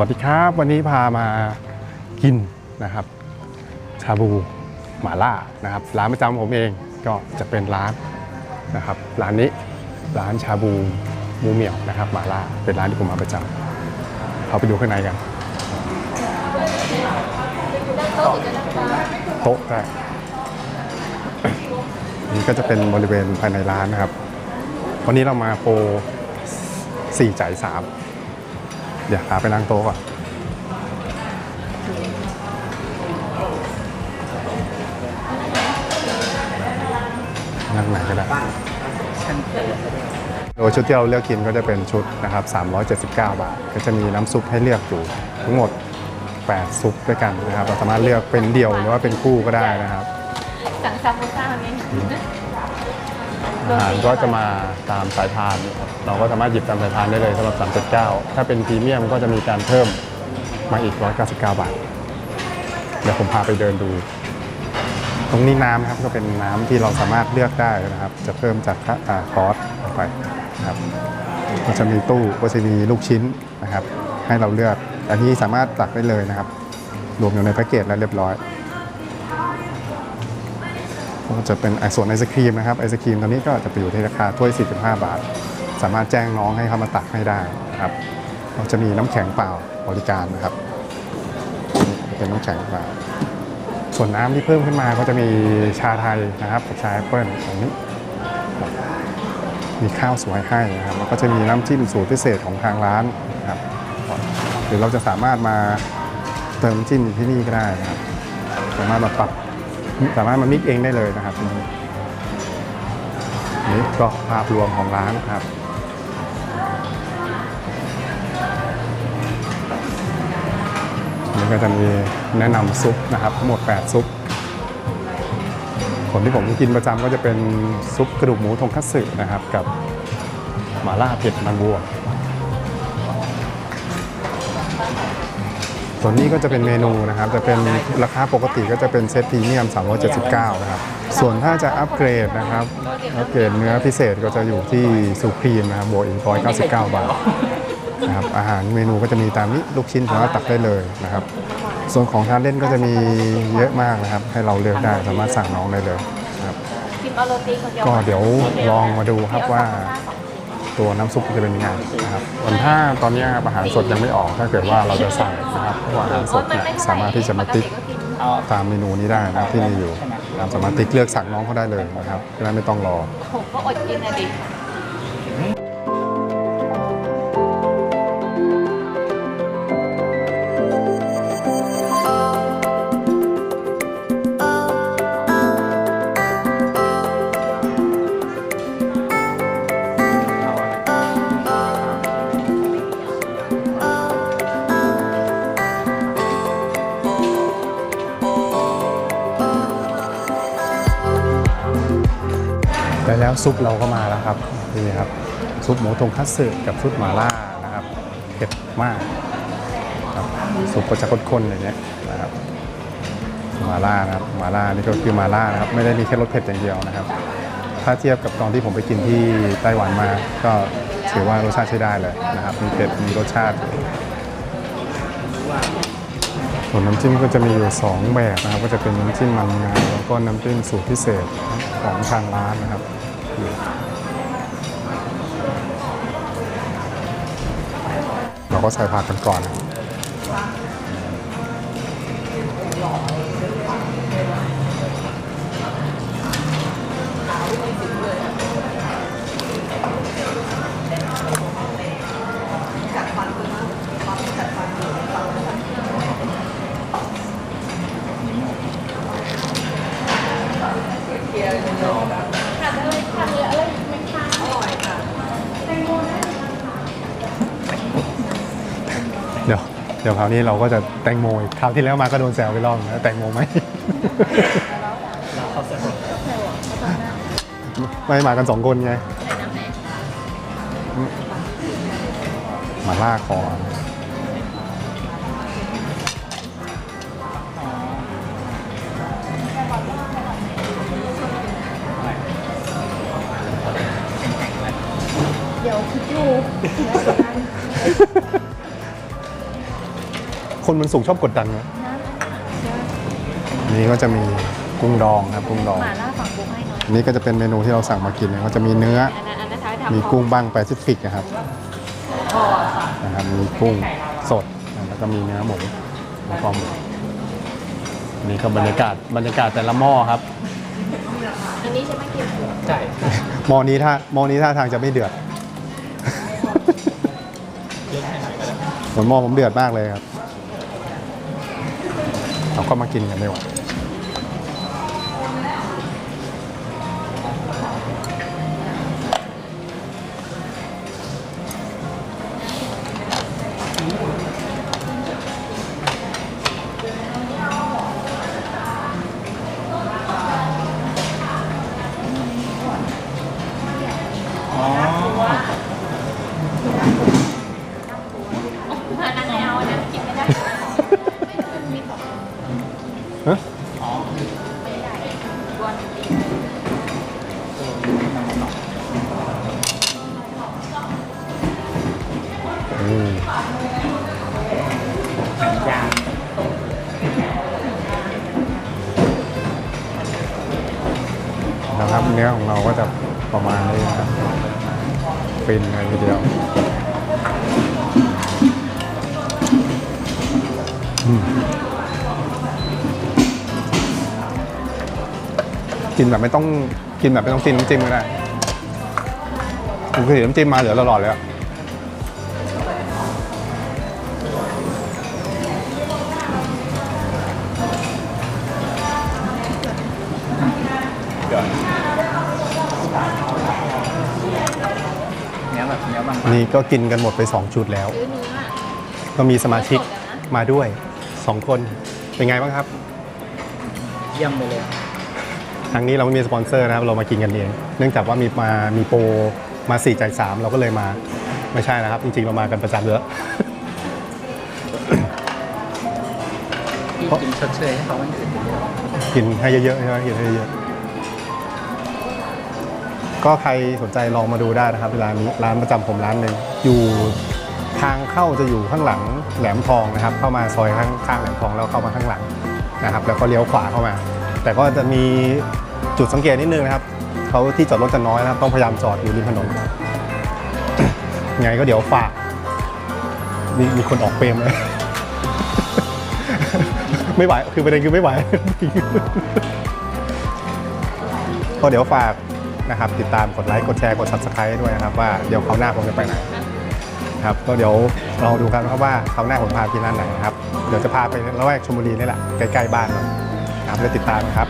วัสดีครับ วันนี้พามากินนะครับ ชาบูหม่าล่านะครับ ร้านประจำผมเองก็จะเป็นร้านนะครับ ร้านนี้ร้านชาบูหมูเหมี่ยวนะครับหม่าล่าเป็นร้านที่ผมมาประจำเขาไปดูข้างในกันโต๊ะได้นี่ก็จะเป็นบริเวณภายในร้านนะครับ วันนี้เรามาโปรสี่จ่ายสาม เดี๋ยวหาไปนั่งโต๊ะก่อนนั่งไหนก็ได้โดยชุดที่เราเลือกกินก็จะเป็นชุดนะครับ 379 บาท ก็จะมีน้ำซุปให้เลือกอยู่ทั้งหมด 8 ซุปด้วยกันนะครับ เราสามารถเลือกเป็นเดี่ยวหรือว่าเป็นคู่ก็ได้นะครับ สั่งซามูซ่าไหม อาหารก็จะมาตามสายพานเราก็สามารถหยิบตามสายพานได้เลยสำหรับ 379 ถ้าเป็นพรีเมียมก็จะมีการเพิ่มมาอีก 199 บาท เดี๋ยวผมพาไปเดินดู ตรงนี้น้ำนะครับก็เป็นน้ำที่เราสามารถเลือกได้นะครับ จะเพิ่มจากคอร์สออกไปนะครับก็จะมีตู้ก็จะมีลูกชิ้นนะครับ ให้เราเลือก อันนี้สามารถตักได้เลยนะครับ รวมอยู่ในแพ็กเกจแล้วเรียบร้อย ก็จะเป็นไอส่วนไอศครีมนะครับไอศครีมตอนนี้ก็จะไปอยู่ที่ราคาถ้วย 45 บาท สามารถแจ้งน้องให้เขามาตักให้ได้นะครับเราจะมีน้ำแข็งเปล่าบริการนะครับ เป็นน้ำแข็งเปล่า ส่วนน้ำที่เพิ่มขึ้นมาก็จะมีชาไทยนะครับกับชาแอปเปิลตรงนี้ มีข้าวสวยให้นะครับแล้วก็จะมีน้ำจิ้มสูตรพิเศษของทางร้านนะครับหรือเราจะสามารถมาเติมจิ้มที่นี่ก็ได้นะครับ สามารถมาปรับ สามารถมามิกเองได้เลยนะครับนี่ก็ภาพรวมของร้านครับนี่ก็จะมีแนะนำซุปนะครับทั้งหมด 8 ซุปคนที่ผมกินประจำก็จะเป็นซุปกระดูกหมูทงคัตสึนะครับ กับหม่าล่าเผ็ดมันบัว ส่วนนี้ก็จะเป็นเมนูนะครับจะเป็นราคาปกติก็จะเป็นเซตพรีเมียม 379 นะครับ ส่วนถ้าจะอัปเกรดนะครับอัปเกรดเนื้อพิเศษก็จะอยู่ที่สุพรีมนะครับบวกอีก199 บาทนะครับอาหารเมนูก็จะมีตามนี้ลูกชิ้นสามารถตักได้เลยนะครับ ส่วนของทานเล่นก็จะมีเยอะมากนะครับ ให้เราเลือกได้สามารถสั่งน้องได้เลยนะครับชิมเอาโรตีคนเดียวก็เดี๋ยวลองมาดูครับว่า ตัวน้ำซุปจะเป็นยังไงนะครับส่วนถ้าตอนนี้อาหารสดยังไม่ออกถ้าเกิดว่าเราจะสั่งนะครับพราะว่าอาหารสดเนี่ยสามารถที่จะมาติ๊กตามเมนูนี้ได้นะที่มีอยู่นะครับสามารถติ๊กเลือกสั่งน้องเขาได้เลยนะครับได้ไม่ต้องรอผมก็อดกินนะดิ ได้แล้วซุปเราก็มาแล้วครับนี่ครับซุปหมูทงคัตสึกับซุปหม่าล่านะครับเผ็ดมากครับซุปก็จะข้นๆอย่างเงี้ยนะครับหม่าล่านะครับหม่าล่านี่ก็คือหม่าล่านะครับไม่ได้มีแค่รสเผ็ดอย่างเดียวนะครับ ถ้าเทียบกับตอนที่ผมไปกินที่ไต้หวันมา ก็ถือว่ารสชาติใช้ได้เลยนะครับมีเผ็ดมีรสชาติ ส่วนน้ำจิ้มก็จะมีอยู่สองแบบนะครับ ก็จะเป็นน้ำจิ้มมันงาแล้วก็น้ำจิ้มสูตรพิเศษของทางร้านนะครับเราก็ใส่ผักกันก่อนทานเลยทานเลยอะไรไหมคะอร่อยค่ะ เดี๋ยวเดี๋ยวคราวนี้เราก็จะแตงโมอีกคราวที่แล้วมาก็โดนแซวไปรอบนึงแล้วแตงโมไหม ไม่มากันสองคนไง มาล่าคอเดี๋ยวคิดดู คนมันสูงชอบกดดันนะอันนี้ก็จะมีกุ้งดองครับกุ้งดอง หมาล่าฝั่งบุกให้หน่อยอันนี้ก็จะเป็นเมนูที่เราสั่งมากินเนี่ยก็จะมีเนื้อ อันนั้นอันนั้นท้ายทำมีกุ้งบ้างแปซิฟิกนะครับพอค่ะนะครับ มีกุ้งสดแล้วก็มีเนื้อหมูแล้วก็หมูอันนี่ก็บรรยากาศบรรยากาศแต่ละหม้อครับ อันนี้ใช่ไหมกินใช่หม้อนี้ถ้าหม้อนี้ท่าทางจะไม่เดือดเยอะแค่ไหนก็ได้เหมือนหม้อผมเดือดมากเลยครับ เราก็มากินกันดีกว่า เนื้อของเราก็จะประมาณนี้นะครับฟินเลยทีเดียวกินแบบไม่ต้องกินแบบไม่ต้องกินน้ำจิ้มก็ได้ผมเคยเห็นน้ำจิ้มมาเหลือตลอดเลยอะ นี้ยบางนี่ก็กินกันหมดไป 2 ชุดแล้ว ซื้อเนื้อก็มีสมาชิกสดอะนะมาด้วย 2 คน เป็นไงบ้างครับๆเยี่ยมไปเลยครั้งนี้เราไม่มีสปอนเซอร์นะครับ เรามากินกันเอง เนื่องจากว่ามีมามีโปรมา4จ่าย3เราก็เลยมา ไม่ใช่นะครับ จริงๆ เรามากันประจำเยอะ พี่กินชดเชยให้เขาวันอื่นไปด้วยกินให้เยอะๆใช่ไหมกินให้เยอะๆ ก็ใครสนใจลองมาดูได้นะครับร้านนี้ร้านประจำผมร้านหนึ่งอยู่ทางเข้าจะอยู่ข้างหลังแหลมทองนะครับ เข้ามาซอยข้างข้างแหลมทองแล้วเข้ามาข้างหลังนะครับ แล้วก็เลี้ยวขวาเข้ามา แต่ก็จะมีจุดสังเกตนิดนึงนะครับเขาที่จอดรถจะน้อยนะครับ ต้องพยายามจอดอยู่ริมถนน ไงก็เดี๋ยวฝากมีมีคนออกเปรมเลย ไม่ไหว คือประเด็นคือไม่ไหว ก็เดี๋ยวฝาก นะครับ ติดตามกดไลค์กดแชร์กด subscribe ด้วยนะครับ ว่าเดี๋ยวเขาวหน้าผมจะไปไหนครับก็เดี๋ยวลองดูกันครับว่าเขาวหน้าผมพาที่นั่นไหนนะครับเดี๋ยวจะพาไปละแวกชลบุรีนี่แหละใกล้ๆบ้านเรานะครับแล้วติดตามนะครับ